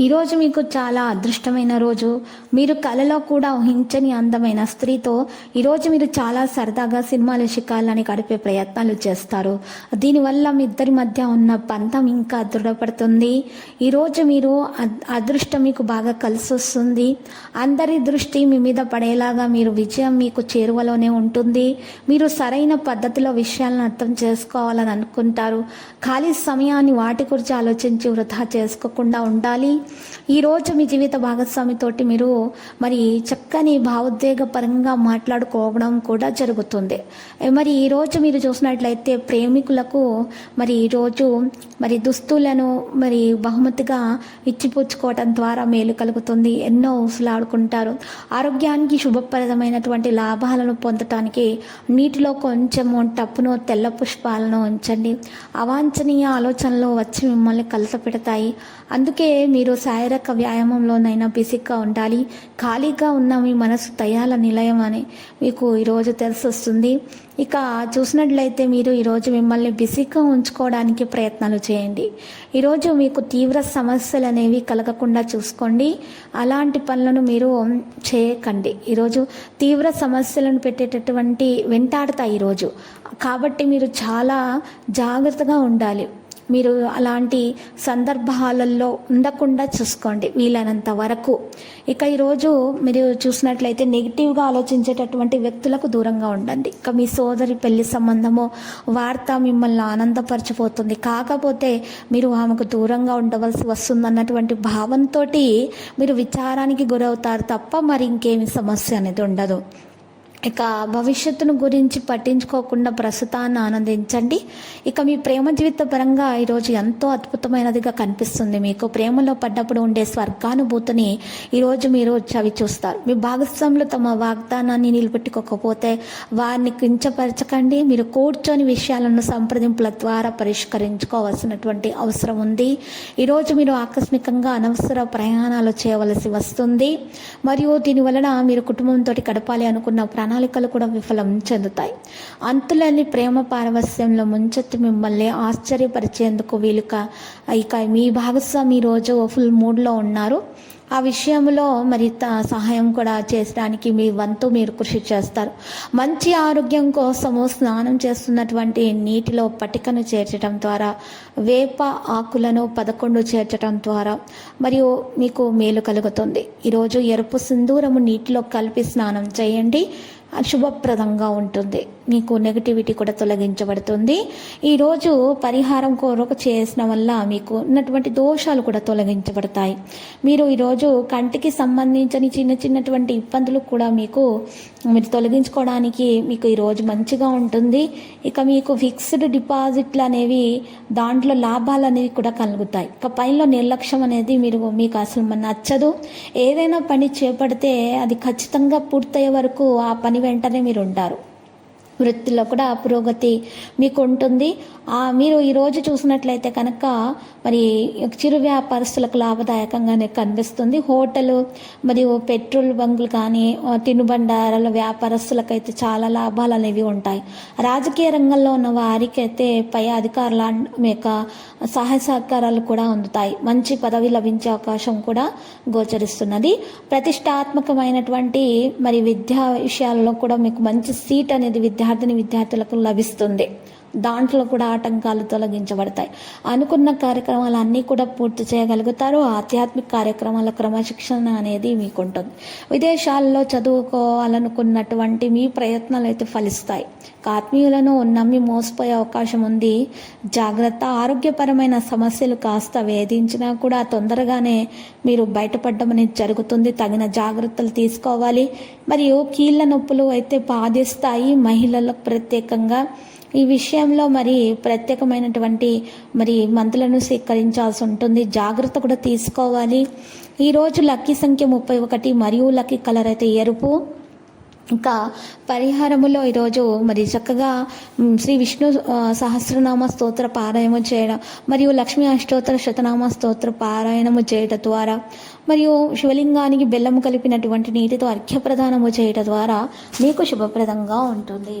ఈరోజు మీకు చాలా అదృష్టమైన రోజు. మీరు కలలో కూడా ఊహించని అందమైన స్త్రీతో ఈరోజు మీరు చాలా సరదాగా సినిమాలు షికాలని గడిపే ప్రయత్నాలు చేస్తారు. దీనివల్ల మీ ఇద్దరి మధ్య ఉన్న పంతం ఇంకా దృఢపడుతుంది. ఈరోజు మీరు అదృష్టం మీకు బాగా కలిసి వస్తుంది అందరి దృష్టి మీ మీద పడేలాగా మీరు విజయం మీకు చేరువలోనే ఉంటుంది. మీరు సరైన పద్ధతిలో విషయాలను అర్థం చేసుకోవాలని అనుకుంటారు. ఖాళీ సమయాన్ని వాటి గురించి ఆలోచించి వృధా చేసుకోకుండా ఉండాలి. ఈ రోజు మీ జీవిత భాగస్వామితోటి మీరు మరి చక్కని భావోద్వేగపరంగా మాట్లాడుకోవడం కూడా జరుగుతుంది. మరి ఈ రోజు మీరు చూసినట్లయితే ప్రేమికులకు మరి ఈరోజు రోజు మరి దుస్తులను మరి బహుమతిగా ఇచ్చిపుచ్చుకోవటం ద్వారా మేలు కలుగుతుంది. ఎన్నో ఊసులాడుకుంటారు ఆరోగ్యానికి శుభప్రదమైనటువంటి లాభాలను పొందటానికి నీటిలో కొంచెము టప్పును తెల్ల పుష్పాలను ఉంచండి. అవాంఛనీయ ఆలోచనలు వచ్చి మిమ్మల్ని కలసపెడతాయి అందుకే మీరు శారీరక వ్యాయామంలోనైనా బిసిగ్గా ఉండాలి. ఖాళీగా ఉన్న మీ మనసు తయాల నిలయం అని మీకు ఈరోజు తెలిసి వస్తుంది ఇక చూసినట్లయితే మీరు ఈరోజు మిమ్మల్ని బిజీగా ఉంచుకోవడానికి ప్రయత్నాలు చేయండి. ఈరోజు మీకు తీవ్ర సమస్యలు అనేవి కలగకుండా చూసుకోండి. అలాంటి పనులను మీరు చేయకండి. ఈరోజు తీవ్ర సమస్యలను పెట్టేటటువంటి వెంటాడతాయి ఈరోజు కాబట్టి మీరు చాలా జాగ్రత్తగా ఉండాలి. మీరు అలాంటి సందర్భాలలో ఉండకుండా చూసుకోండి వీలైనంత వరకు. ఇక ఈరోజు మీరు చూసినట్లయితే నెగిటివ్గా ఆలోచించేటటువంటి వ్యక్తులకు దూరంగా ఉండండి. ఇక మీ సోదరి పెళ్ళి సంబంధము వార్త మిమ్మల్ని ఆనందపరచబోతుంది కాకపోతే మీరు ఆమెకు దూరంగా ఉండవలసి వస్తుందన్నటువంటి భావంతో మీరు విచారానికి గురవుతారు తప్ప మరి ఇంకేమి సమస్య అనేది ఉండదు. ఇక భవిష్యత్తును గురించి పట్టించుకోకుండా ప్రస్తుతాన్ని ఆనందించండి. ఇక మీ ప్రేమ జీవిత పరంగా ఈరోజు ఎంతో అద్భుతమైనదిగా కనిపిస్తుంది మీకు. ప్రేమలో పడ్డప్పుడు ఉండే స్వర్గానుభూతిని ఈరోజు మీరు చవి చూస్తారు. మీ భాగస్వాములు తమ వాగ్దానాన్ని నిలబెట్టుకోకపోతే వారిని కించపరచకండి. మీరు కూర్చొని విషయాలను సంప్రదింపుల ద్వారా పరిష్కరించుకోవాల్సినటువంటి అవసరం ఉంది. ఈరోజు మీరు ఆకస్మికంగా అనవసర ప్రయాణాలు చేయవలసి వస్తుంది. మరియు దీని వలన మీరు కుటుంబంతో గడపాలి అనుకున్న ప్రణాళికలు కూడా విఫలం చెందుతాయి. అంతులేని ప్రేమ పారవస్యంలో ముంచెత్తి మిమ్మల్ని ఆశ్చర్యపరిచేందుకు వీలుక ఇక మీ భాగస్వామి రోజు ఫుల్ మూడ్లో ఉన్నారు. ఆ విషయంలో మరి సహాయం కూడా చేసడానికి మీ వంతు మీరు కృషి చేస్తారు. మంచి ఆరోగ్యం కోసము స్నానం చేస్తున్నటువంటి నీటిలో పటికను చేర్చడం ద్వారా వేప ఆకులను పదకొండు చేర్చడం ద్వారా మరియు మీకు మేలు కలుగుతుంది. ఈరోజు ఎరుపు సింధూరము నీటిలో కలిపి స్నానం చేయండి. శుభప్రదంగా ఉంటుంది. మీకు నెగటివిటీ కూడా తొలగించబడుతుంది. ఈరోజు పరిహారం కొరకు చేసిన వల్ల మీకు ఉన్నటువంటి దోషాలు కూడా తొలగించబడతాయి. మీరు ఈరోజు కంటికి సంబంధించిన చిన్న చిన్నటువంటి ఇబ్బందులు కూడా మీకు మీరు తొలగించుకోవడానికి మీకు ఈరోజు మంచిగా ఉంటుంది. ఇక మీకు ఫిక్స్డ్ డిపాజిట్లు అనేవి దాంట్లో లాభాలు అనేవి కూడా కలుగుతాయి. ఇక పైన నిర్లక్ష్యం అనేది మీరు మీకు అసలు మన నచ్చదు. ఏదైనా పని చేపడితే అది ఖచ్చితంగా పూర్తయ్యే వరకు ఆ పని వెంటనే మీరు ఉంటారు వృత్తిలో కూడా పురోగతి మీకు ఉంటుంది ఆ, మీరు ఈరోజు చూసినట్లయితే కనుక మరి చిరు వ్యాపారస్తులకు లాభదాయకంగానే కనిపిస్తుంది. హోటల్ మరియు పెట్రోల్ బంకులు కానీ తినుబండారాల వ్యాపారస్తులకైతే చాలా లాభాలు అనేవి ఉంటాయి. రాజకీయ రంగంలో ఉన్న వారికైతే పై అధికారుల యొక్క సహాయ సహకారాలు కూడా అందుతాయి. మంచి పదవి లభించే అవకాశం కూడా గోచరిస్తున్నది. ప్రతిష్టాత్మకమైనటువంటి మరి విద్యా విషయాల్లో కూడా మీకు మంచి సీట్ అనేది విద్య విద్యార్థిని విద్యార్థులకు లభిస్తుంది. దాంట్లో కూడా ఆటంకాలు తొలగించబడతాయి. అనుకున్న కార్యక్రమాలు అన్నీ కూడా పూర్తి చేయగలుగుతారు. ఆధ్యాత్మిక కార్యక్రమాల క్రమశిక్షణ అనేది మీకు ఉంటుంది విదేశాల్లో చదువుకోవాలనుకున్నటువంటి మీ ప్రయత్నాలు అయితే ఫలిస్తాయి. ఆత్మీయులను నమ్మి మోసపోయే అవకాశం ఉంది. జాగ్రత్త ఆరోగ్యపరమైన సమస్యలు కాస్త వేధించినా కూడా తొందరగానే మీరు బయటపడడం అనేది జరుగుతుంది. తగిన జాగ్రత్తలు తీసుకోవాలి. మరియు కీళ్ళ నొప్పులు అయితే బాధిస్తాయి. మహిళలకు ప్రత్యేకంగా ఈ విషయంలో మరి ప్రత్యేకమైనటువంటి మరి మందులను స్వీకరించాల్సి ఉంటుంది. జాగ్రత్త కూడా తీసుకోవాలి. ఈరోజు లక్కీ సంఖ్య ముప్పై ఒకటి మరియు లక్కీ కలర్ అయితే ఎరుపు. ఇంకా పరిహారములో ఈరోజు మరి చక్కగా శ్రీ విష్ణు సహస్రనామ స్తోత్ర పారాయణము చేయడం మరియు లక్ష్మీ అష్టోత్తర శతనామ స్తోత్ర పారాయణము చేయడం ద్వారా మరియు శివలింగానికి బెల్లము కలిపినటువంటి నీటితో అర్ఘ్యప్రదానము చేయడం ద్వారా మీకు శుభప్రదంగా ఉంటుంది.